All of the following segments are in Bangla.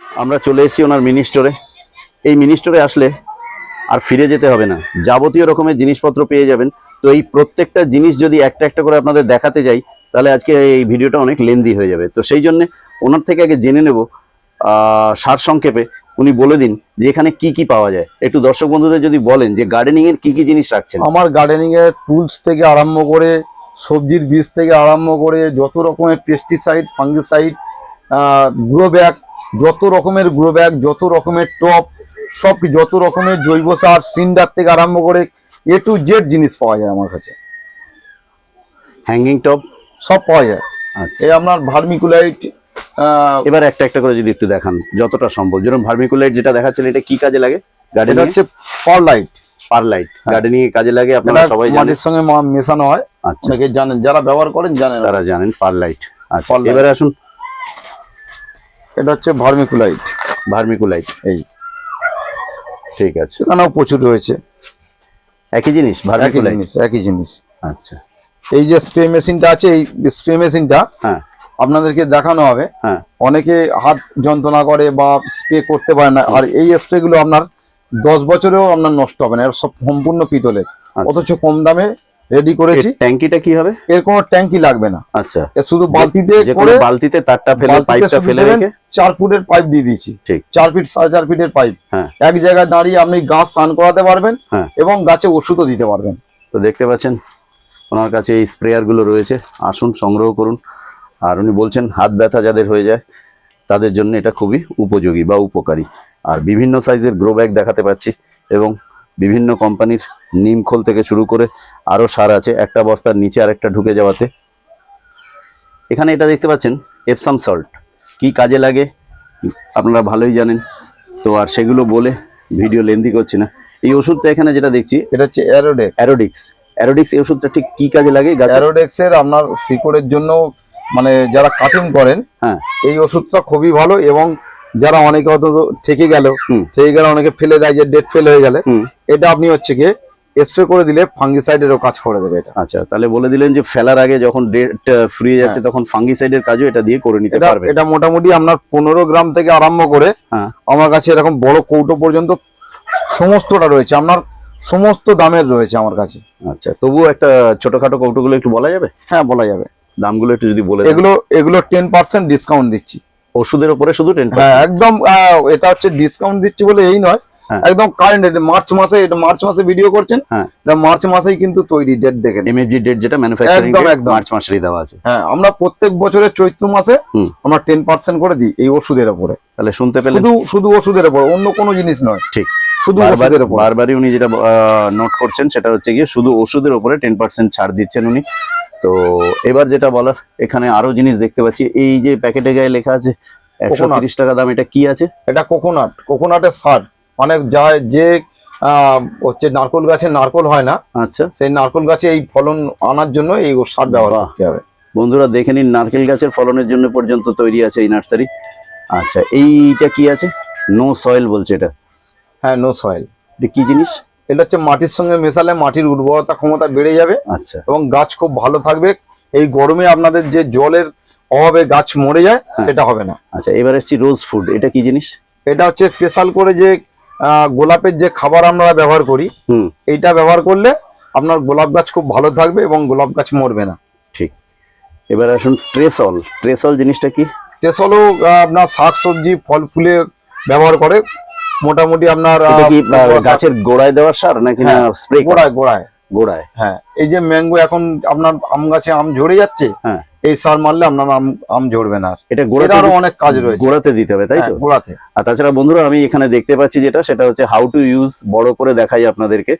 আমরা চলে এসেছি ওনার মিনি স্টোরে এই মিনি স্টোরে আসলে আর ফিরে যেতে হবে না। যাবতীয় রকমের জিনিসপত্র পেয়ে যাবেন। তো এই প্রত্যেকটা জিনিস যদি একটা একটা করে আপনাদের দেখাতে যাই, তাহলে আজকে এই ভিডিওটা অনেক লেন্দি হয়ে যাবে। তো সেই জন্য ওনার থেকে আগে জেনে নেব সার সংক্ষেপে উনি বলে দিন যে এখানে কি কি পাওয়া যায়। একটু দর্শক বন্ধুদের যদি বলেন যে গার্ডেনিং এর কি কি জিনিস রাখছেন। আমার গার্ডেনিং এর টুলস থেকে আরম্ভ করে, সবজির বীজ থেকে আরম্ভ করে, যত রকমের পেস্টিসাইড ফাঙ্গিসাইড গ্রো ব্যাগ যত রকমের গ্রো ব্যাগ যত রকমের টপ সব যত রকমের জৈব সার সিন্ডার থেকে আরম্ভ করে এ টু জেড জিনিস পাওয়া যায় আমার কাছে। হ্যাঙ্গিং টপ সব পাওয়া যায়। আচ্ছা। এই আপনার ভার্মিকুলাইট এবার একটা একটা করে যদি একটু দেখান যতটা সম্ভব। যেরকম ভার্মিকুলাইট যেটা দেখাচ্ছেন এটা কি কাজে লাগে? গার্ডেনিং হচ্ছে পারলাইট পারলাইট গার্ডেনিং এ কাজে লাগে আপনারা সবাই জানেন? মাটির সঙ্গে মেশানো হয়। আচ্ছা। জানেন যারা ব্যবহার করেন জানেন। তারা জানেন পারলাইট আচ্ছা এবারে আসুন এটা হচ্ছে ভার্মিকুলাইট। ভার্মিকুলাইট এই। ঠিক আছে। এখানেও প্রচুর রয়েছে। একই জিনিস একই ভার্মিকুলাইট? জিনিস একই জিনিস। আচ্ছা। এই যে স্প্রে মেশিনটা আছে এই স্প্রে মেশিনটা হ্যাঁ। আপনাদেরকে দেখানো হবে। হ্যাঁ। অনেকে হাত যন্ত্রণা করে বা স্প্রে করতে পারে না আর এই স্প্রে গুলো আপনার দশ বছরেও আপনার নষ্ট হবে না সম্পূর্ণ পিতলের। আচ্ছা। অথচ কম দামে রেডি করেছি। ট্যাঙ্কিটা কি হবে? এর কোনো ট্যাঙ্কি লাগবে না। আচ্ছা। শুধু বালতিতে করে বালতিতে তারটা ফেলে পাইপটা ফেলে রেখে? চার ফুটের পাইপ দিয়ে দিয়েছি। ঠিক। চার ফিট সাড়ে চার ফিটের পাইপ হ্যাঁ। এক জায়গায় দাঁড়িয়ে আপনি গাছ স্নান করাতে পারবেন হ্যাঁ। এবং গাছে ওষুধও দিতে পারবেন। তো দেখতে পাচ্ছেন ওনার কাছে এই স্প্রেয়ারগুলো রয়েছে। আসুন সংগ্রহ করুন। আর উনি বলছেন হাত ব্যথা যাদের হয়ে যায় তাদের জন্য এটা খুবই উপযোগী বা উপকারী। আর বিভিন্ন সাইজের গ্রো ব্যাগ দেখাতে পাচ্ছি এবং বিভিন্ন কোম্পানির নিমখোল থেকে শুরু করে আরও সার আছে। একটা বস্তার নিচে আরেকটা ঢুকে যাওয়াতে। এখানে এটা দেখতে পাচ্ছেন এপসাম সল্ট কি কাজে লাগে? আপনারা ভালোই জানেন। তো আর সেগুলো বলে ভিডিও লেন্দি করছি না। এই ওষুধটা এখানে যেটা দেখছি এটা হচ্ছে অ্যারোডেক অ্যারোডিক্স অ্যারোডিক্স এই ওষুধটা ঠিক কি কাজে লাগে? গাছে অ্যারোডেক্স এর আপনার শিকড়ের জন্য মানে যারা কাটিং করেন হ্যাঁ। এই ওষুধটা খুবই ভালো এবং যারা অনেকে হয়তো থেকে গেল। থেকে গেলে অনেকে ফেলে দেয় যে ডেট ফেল হয়ে গেলে। এটা আপনি হচ্ছে গিয়ে স্প্রে করে দিলে ফাঙ্গিসাইডেরও কাজ করে দেবে এটা। আচ্ছা তাহলে বলে দিলেন যে ফেলার আগে যখন ডেট ফুরিয়ে যাচ্ছে তখন ফাঙ্গিসাইডের কাজও এটা দিয়ে করে নিতে পারবে এটা মোটামুটি আপনার পনেরো গ্রাম থেকে আরম্ভ করে হ্যাঁ। আমার কাছে এরকম বড় কৌটো পর্যন্ত সমস্তটা রয়েছে। আপনার সমস্ত দামের রয়েছে আমার কাছে। আচ্ছা তবুও একটা ছোটখাটো কৌটোগুলো একটু বলা যাবে? হ্যাঁ বলা যাবে। দামগুলো একটু যদি বলে এগুলো এগুলো টেন পার্সেন্ট ডিসকাউন্ট দিচ্ছি। ওষুধের উপরে শুধু টেন হ্যাঁ একদম আহ, এটা হচ্ছে ডিসকাউন্ট দিচ্ছি বলে এই নয়। একদম কারেন্ট মার্চ মাসে এটা মার্চ মাসে ভিডিও করছেন। হ্যাঁ। এটা মার্চ মাসেই কিন্তু তৈরি ডেট দেখেন। এমএফজি ডেট যেটা ম্যানুফ্যাকচারিং একদম, একদম। মার্চ মাসেরই দেওয়া আছে। হ্যাঁ আমরা প্রত্যেক বছরের চৈত্র মাসে আমরা টেন পার্সেন্ট করে দিই এই ওষুধের উপরে তাহলে শুনতে পেলেন শুধু শুধু ওষুধের উপর অন্য কোনো জিনিস নয়। ঠিক। শুধু ওষুধের উপর বারবারই উনি যেটা নোট করছেন সেটা হচ্ছে গিয়ে শুধু ওষুধের উপরে টেন পার্সেন্ট ছাড় দিচ্ছেন উনি। তো এবার যেটা বলার এখানে আরও জিনিস দেখতে পাচ্ছি। এই যে প্যাকেটে গায়ে লেখা আছে একশো টাকা দাম এটা কি আছে? এটা কোকোনাট কোকোনাটের সার। মানে যায় যে হচ্ছে নারকোল গাছে নারকোল হয় না আচ্ছা। সেই নারকোল গাছে এই ফলন আনার জন্য এই সার ব্যবহার বাহ। করতে হবে। বন্ধুরা দেখে নিন নারকেল গাছের ফলনের জন্য পর্যন্ত তৈরি আছে এই নার্সারি। আচ্ছা এইটা কি আছে? নো সয়েল বলছে এটা। হ্যাঁ নো সয়েল এটা কি জিনিস? এটা হচ্ছে মাটির সঙ্গে মেশালে মাটির উর্বরতা ক্ষমতা বেড়ে যাবে আচ্ছা। এবং গাছ খুব ভালো থাকবে। এই গরমে আপনাদের যে জলের অভাবে গাছ মরে যায় সেটা হবে না। আচ্ছা এবার এসছি রোজ ফুড এটা কি জিনিস? এটা হচ্ছে স্পেশাল করে যে গোলাপের যে খাবার আমরা ব্যবহার করি এইটা ব্যবহার করলে আপনার গোলাপ গাছ খুব ভালো থাকবে এবং গোলাপ গাছ মরবে না। ঠিক। এবার আসুন ট্রেসল ট্রেসল জিনিসটা কি? ট্রেসলও আপনার শাক সবজি ফল ফুলে ব্যবহার করে। মোটামুটি আপনার গাছের গোড়ায় দেওয়ার সার নাকি না হ্যাঁ, স্প্রে গোড়ায় গোড়ায়। গোড়ায়। হ্যাঁ এই যে ম্যাঙ্গো এখন আপনার আম গাছে আম ঝরে যাচ্ছে হ্যাঁ। এই সার মারলে আপনার আম আম ঝরবে না এটা গোড়াতে আরও অনেক কাজ রয়েছে। গোড়াতে দিতে হবে তাই তো? হ্যাঁ, গোড়াতে। আর তাছাড়া বন্ধুরা আমি এখানে দেখতে পাচ্ছি যেটা সেটা হচ্ছে হাউ টু ইউজ বড় করে দেখাই আপনাদেরকে।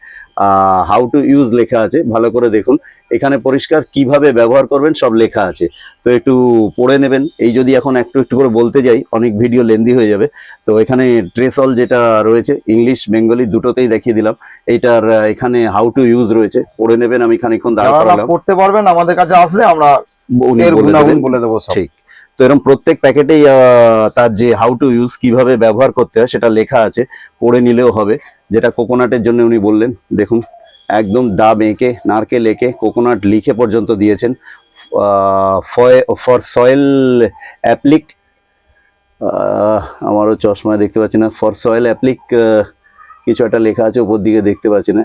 হাউ টু ইউজ লেখা আছে ভালো করে দেখুন। এখানে পরিষ্কার কীভাবে ব্যবহার করবেন সব লেখা আছে। তো একটু পড়ে নেবেন। এই যদি এখন একটু একটু করে বলতে যাই অনেক ভিডিও লেন্দি হয়ে যাবে। তো এখানে ট্রেসল যেটা রয়েছে ইংলিশ বেঙ্গলি দুটোতেই দেখিয়ে দিলাম। এইটার এখানে হাউ টু ইউজ রয়েছে। পড়ে নেবেন আমি খানিকক্ষণ দাঁড় পড়তে পারবেন আমাদের কাছে আসলে আমরা। বলে দেবো ঠিক। তো এরকম প্রত্যেক প্যাকেটেই তার যে হাউ টু ইউজ কীভাবে ব্যবহার করতে হয় সেটা লেখা আছে। পড়ে নিলেও হবে। যেটা কোকোনাটের জন্য উনি বললেন। দেখুন একদম ডাব এঁকে নারকেল এঁকে কোকোনাট লিখে পর্যন্ত দিয়েছেন। ফর সয়েল অ্যাপ্লিক আমারও চশমায় দেখতে পাচ্ছি না। ফর সয়েল অ্যাপ্লিক কিছু একটা লেখা আছে উপর দিকে দেখতে পাচ্ছি না।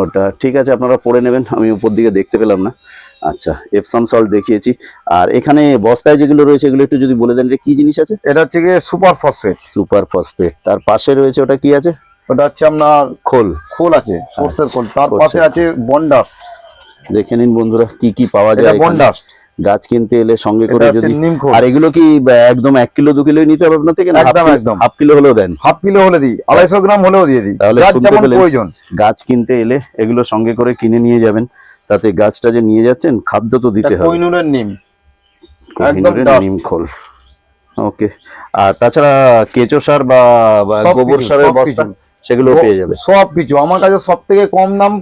ওটা ঠিক আছে আপনারা পড়ে নেবেন আমি উপর দিকে দেখতে পেলাম না। আচ্ছা এপসাম সল্ট দেখিয়েছি। আর এখানে বস্তায় যেগুলো রয়েছে এগুলো একটু যদি বলে দেন যে কি জিনিস আছে? এটা হচ্ছে গিয়ে সুপার ফসফেট সুপার ফসফেট তার পাশে রয়েছে ওটা কি আছে? ওটা হচ্ছে আপনার খোল। খোল আছে সর্ষের খোল। তার পাশে আছে। বন্ডাস দেখে নিন বন্ধুরা কি কি পাওয়া যায় এখানে। গাছ কিনতে এলে সঙ্গে করে যদি আর এগুলো কি একদম এক কিলো দু কিলোই নিতে হবে আপনার থেকে একদম, একদম। হাফ কিলো হলেও দেন। হাফ কিলো হলে দিই আড়াইশো গ্রাম হলেও দিয়ে দিই। তাহলে? প্রয়োজন। গাছ কিনতে এলে এগুলো সঙ্গে করে কিনে নিয়ে যাবেন। তাতে গাছটা যে নিয়ে যাচ্ছেন খাদ্য তো দিতে হবে। কোহিনুরের নিম। একদম কোহিনুরের নিম খোল। ওকে। আর তাছাড়া কেঁচো সার বা গোবর সারের বস্তা। সেগুলো পেয়ে যাবে। সব কিছু। আমার কাছে সব থেকে কম দাম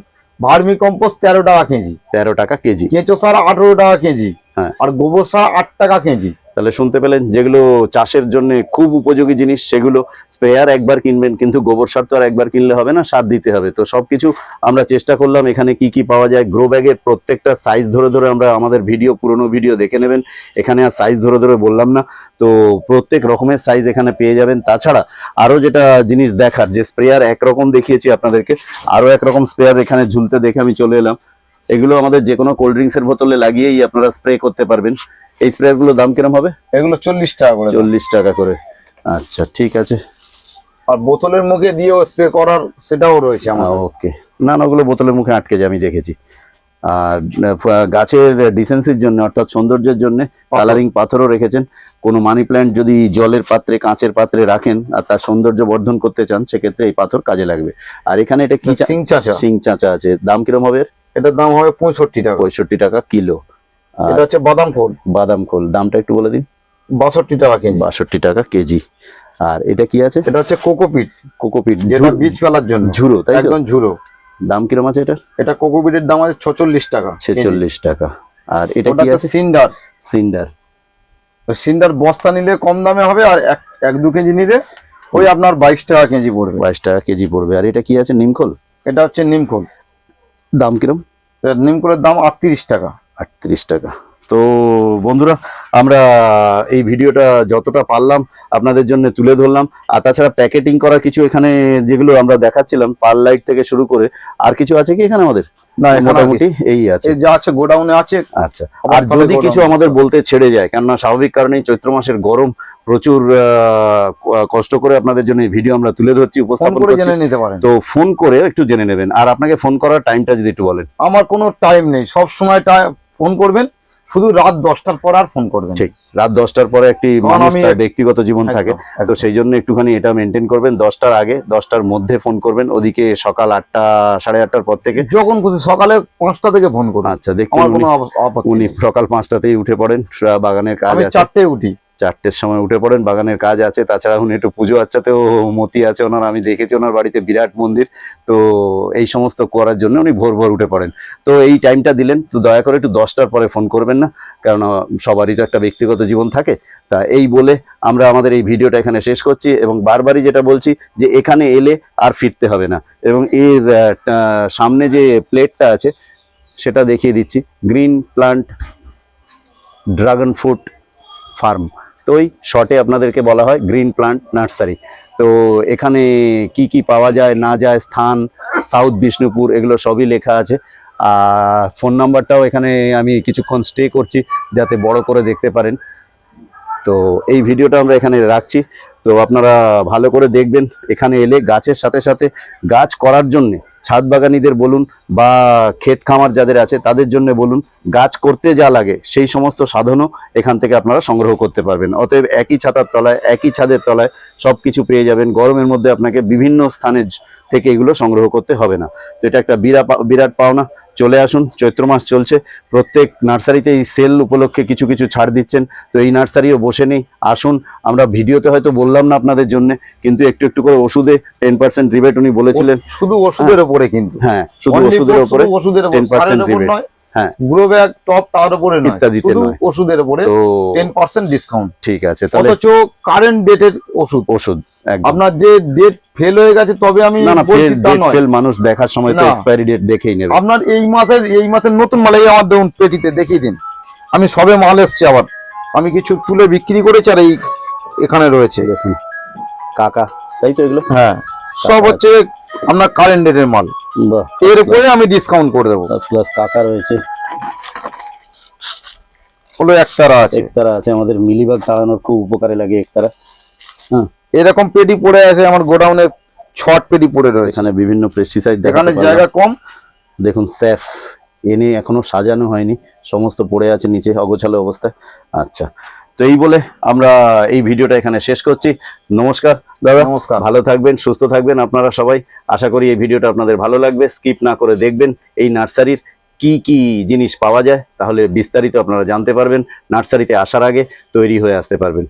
ভার্মি কম্পোস্ট তেরো টাকা কেজি। তেরো টাকা কেজি। কেঁচো সার আঠেরো টাকা কেজি। হ্যাঁ। আর গোবর সার আট টাকা কেজি। তাহলে শুনতে পেলেন যেগুলো চাষের জন্য খুব উপযোগী জিনিস, সেগুলো স্প্রেয়ার একবার কিনবেন, কিন্তু গোবর সার তো আর একবার কিনলে হবে না, সার দিতে হবে। তো সবকিছু আমরা চেষ্টা করলাম, এখানে কি কি পাওয়া যায়। গ্রো ব্যাগের প্রত্যেকটা সাইজ ধরে ধরে আমরা আমাদের ভিডিও পুরনো ভিডিও দেখে নেবেন। এখানে আর সাইজ ধরে ধরে বললাম না। তো প্রত্যেক রকমের সাইজ এখানে পেয়ে যাবেন। তাছাড়া আরও যেটা জিনিস দেখার, যে স্প্রেয়ার একরকম দেখিয়েছি আপনাদেরকে, আরও একরকম স্প্রেয়ার এখানে ঝুলতে দেখে আমি চলে এলাম। এগুলো আমাদের যে কোনো কোল্ড ড্রিঙ্কসের বোতলে লাগিয়েই আপনারা স্প্রে করতে পারবেন। এই স্প্রেয়ারগুলোর দাম কিরম হবে? এগুলো চল্লিশ টাকা করে। চল্লিশ টাকা করে। আচ্ছা ঠিক আছে। আর বোতলের মুখে দিয়েও স্প্রে করার সেটাও রয়েছে আমার ওকে না না ওগুলো বোতলের মুখে আটকে যায় আমি দেখেছি। আর গাছের ডিসেন্সির জন্য অর্থাৎ সৌন্দর্যের জন্য কালারিং পাথরও রেখেছেন। কোনো মানি প্ল্যান্ট যদি জলের পাত্রে কাঁচের পাত্রে রাখেন আর তার সৌন্দর্য বর্ধন করতে চান সেক্ষেত্রে এই পাথর কাজে লাগবে। আর এখানে এটা কি সিং চাচা। সিং চাচা আছে। দাম কিরম হবে এর? এটার দাম হবে পঁয়ষট্টি টাকা। পঁয়ষট্টি টাকা কিলো। এটা হচ্ছে বাদাম খোল বাদাম খোল দামটা একটু বলে দিন। বাষট্টি টাকা কেজি। বাষট্টি টাকা কেজি। আর এটা কি আছে? এটা হচ্ছে কোকোপিট। কোকোপিট যেটা বীজ ফেলার জন্য। ঝুরো তাই একদম ঝুরো। দাম কিরম আছে এটা এটা কোকোপিটের দাম আছে ছচল্লিশ টাকা ছেচল্লিশ টাকা। আর এটা কি আছে? সিন্ডার। সিন্ডার। সিন্ডার বস্তা নিলে কম দামে হবে আর এক এক দু কেজি নিলে ওই আপনার বাইশ টাকা কেজি পড়বে। বাইশ টাকা কেজি পড়বে। আর এটা কি আছে? নিমখোল? এটা হচ্ছে নিমখোল। দাম কিরম? নিমকলের দাম আটত্রিশ টাকা। আটত্রিশ টাকা। তো বন্ধুরা আমরা এই ভিডিওটা যতটা পারলাম আপনাদের জন্য তুলে ধরলাম। আর তাছাড়া প্যাকেটিং করা কিছু এখানে যেগুলো আমরা দেখাচ্ছিলাম পার লাইট থেকে শুরু করে আর কিছু আছে কি এখানে আমাদের? না মোটামুটি এই আছে। যা আছে গোডাউনে আছে আচ্ছা। আর যদি কিছু আমাদের বলতে ছেড়ে যায় কেননা স্বাভাবিক কারণেই চৈত্র মাসের গরম প্রচুর কষ্ট করে আপনাদের জন্য এই ভিডিও আমরা তুলে ধরছি উপস্থাপন করে জেনে নিতে পারেন। তো ফোন করে একটু জেনে নেবেন। আর আপনাকে ফোন করার টাইমটা যদি একটু বলেন। আমার কোনো টাইম নেই। সব সময় ফোন করবেন শুধু রাত দশটার পর আর ফোন করবেন। ঠিক রাত দশটার পরে একটি মানুষ তার ব্যক্তিগত জীবন থাকে। তো সেই জন্য একটুখানি এটা মেনটেন করবেন দশটার আগে দশটার মধ্যে ফোন করবেন ওদিকে সকাল আটটা সাড়ে আটটার পর থেকে। যখন খুশি সকালে পাঁচটা থেকে ফোন করুন। আচ্ছা দেখুন উনি সকাল পাঁচটাতেই উঠে পড়েন বাগানের কাজ চারটে উঠি। চারটের সময় উঠে পড়েন, বাগানের কাজ আছে, তাছাড়া উনি একটু পুজো আচ্ছাতেও মতি আছে ওনার, আমি দেখেছি ওনার বাড়িতে বিরাট মন্দির, তো এই সমস্ত করার জন্য উনি ভোর ভোর উঠে পড়েন। তো এই টাইমটা দিলেন, তো দয়া করে একটু দশটার পরে ফোন করবেন না, কারণ সবারই তো একটা ব্যক্তিগত জীবন থাকে, তা এই বলে আমরা আমাদের এই ভিডিওটা এখানে শেষ করছি, এবং বারবারই যেটা বলছি যে এখানে এলে আর ফিরতে হবে না, এবং এর সামনে যে প্লেটটা আছে, সেটা দেখিয়ে দিচ্ছি, green plant dragon fruit farm. ওই শর্টে আপনাদেরকে বলা হয় গ্রিন প্লান্ট নার্সারি। তো এখানে কি কি পাওয়া যায়, না যায়, স্থান, সাউথ বিষ্ণুপুর, এগুলো সবই লেখা আছে। আর ফোন নাম্বারটাও এখানে আমি কিছুক্ষণ স্টে করছি, যাতে বড় করে দেখতে পারেন। তো এই ভিডিওটা আমরা এখানে রাখছি। তো আপনারা ভালো করে দেখবেন, এখানে এলে গাছের সাথে সাথে গাছ করার জন্যে ছাদ বাগানিদের বলুন বা ক্ষেত খামার যাদের আছে তাদের জন্য বলুন, গাছ করতে যা লাগে সেই সমস্ত সাধনও এখান থেকে আপনারা সংগ্রহ করতে পারবেন। অতএব একই ছাতার তলায়, একই ছাদের তলায় সব কিছু পেয়ে যাবেন। গরমের মধ্যে আপনাকে বিভিন্ন স্থানে থেকে এগুলো সংগ্রহ করতে হবে না। তো এটা একটা বিরাট বিরাট পাওনা। চলে আসুন চৈত্র মাস চলছে প্রত্যেক নার্সারিতে এই সেল উপলক্ষে কিছু কিছু ছাড় দিচ্ছেন তো এই নার্সারিও বসে নেই আসুন আমরা ভিডিওতে হয়তো বললাম না আপনাদের জন্য কিন্তু একটু একটু করে ওষুধে টেন পার্সেন্ট রিবেট উনি বলেছিলেন। শুধু ওষুধের উপরে কিন্তু। হ্যাঁ শুধু ওষুধের for উপরে শুধু ওষুধের উপর 10% সারের উপর rebate। নয় হ্যাঁ। গ্রো ব্যাগ টপ তার উপরে ইত্যাদিতে ওষুধের উপরে টেন পার্সেন্ট ডিসকাউন্ট ঠিক আছে অথচ কারেন্ট ডেটের ওষুধ। ওষুধ আপনার যে ডেট ফেল হয়ে গেছে তবে আমি না না ফেল মানুষ দেখার সময় তো। এক্সপায়ারি ডেট দেখেই নেবে। আপনার এই মাসের এই মাসের নতুন মাল এই আমার দেখুন পেটিতে দেখিয়ে দিন। আমি সবে মাল এসছে আবার। আমি কিছু তুলে বিক্রি করেছি আর এই এখানে রয়েছে। দেখুন। কাকা তাই তো এগুলো? হ্যাঁ সব হচ্ছে আপনার কারেন্ট ডেটের মাল। এর উপরে আমি ডিসকাউন্ট করে দেবো। ক্লাস কাকা রয়েছে। হলো একতারা আছে। একতারা আছে আমাদের মিলিবাগ তাড়ানোর খুব উপকারে লাগে একতারা। হ্যাঁ। এরকম পেটি পড়ে আছে আমার গোডাউনে ছট পেটি পড়ে রয়েছে। এখানে বিভিন্ন পেস্টিসাইড এখানে জায়গা কম। দেখুন স্যাফ এনে এখনও সাজানো হয়নি সমস্ত পড়ে আছে নিচে অগোছালো অবস্থায়। আচ্ছা তো এই বলে আমরা এই ভিডিওটা এখানে শেষ করছি। নমস্কার দাদা। নমস্কার। ভালো থাকবেন সুস্থ থাকবেন আপনারা সবাই। আশা করি এই ভিডিওটা আপনাদের ভালো লাগবে। স্কিপ না করে দেখবেন এই নার্সারির কি কি জিনিস পাওয়া যায় তাহলে বিস্তারিত আপনারা জানতে পারবেন। নার্সারিতে আসার আগে তৈরি হয়ে আসতে পারবেন।